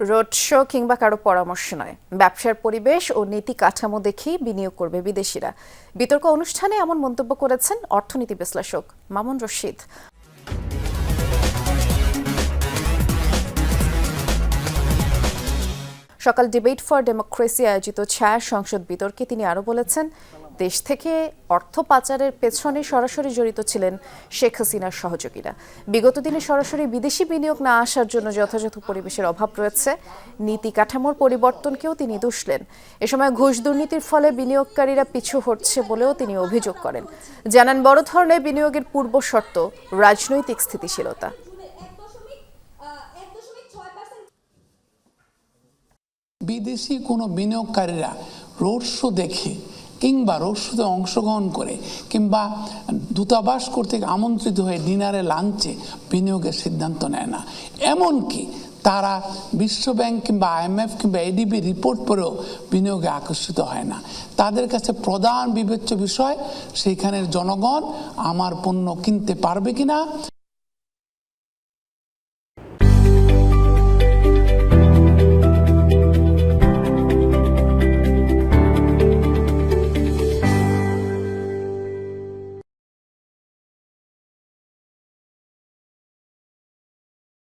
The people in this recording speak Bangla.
রোড শো কিংবা কারও পরামর্শ নয়। ব্যবসার পরিবেশ ও নীতি কাঠামো দেখেই বিনিয়োগ করবে বিদেশিরা। বিতর্ক অনুষ্ঠানে এমন মন্তব্য করেছেন অর্থনীতি বিশ্লেষক মামুন রশিদ। সকাল ডিবেট ফর ডেমোক্রেসি আয়োজিত ছায়া সংসদ বিতর্কে তিনি আরও বলেছেন দেশ থেকে অর্থ পাচারের পেছনে সরাসরি জড়িত ছিলেন শেখ হাসিনার সহযোগীরা। বিগত দিনে সরাসরি বিদেশি বিনিয়োগ না আসার জন্য যথাযথ পরিবেশের অভাব রয়েছে। নীতি কাঠামোর পরিবর্তনকেও তিনি দুষলেন এ সময় ঘুষ দুর্নীতির ফলে বিনিয়োগকারীরা পিছু হটছে বলেও তিনি অভিযোগ করেন। জানান, বড় ধরনের বিনিয়োগের পূর্ব শর্ত রাজনৈতিক স্থিতিশীলতা। বিদেশি কোনো বিনিয়োগকারীরা রোড শো দেখে কিংবা রোড অংশগ্রহণ করে কিংবা দূতাবাস কর্তৃক আমন্ত্রিত হয়ে ডিনারে লাঞ্চে বিনিয়োগের সিদ্ধান্ত নেয় না। এমনকি তারা বিশ্বব্যাংক কিংবা আইএমএফ কিংবা এডিবি রিপোর্ট পরেও বিনিয়োগে আকর্ষিত হয় না। তাদের কাছে প্রধান বিবেচ্য বিষয় সেইখানের জনগণ আমার পণ্য কিনতে পারবে কিনা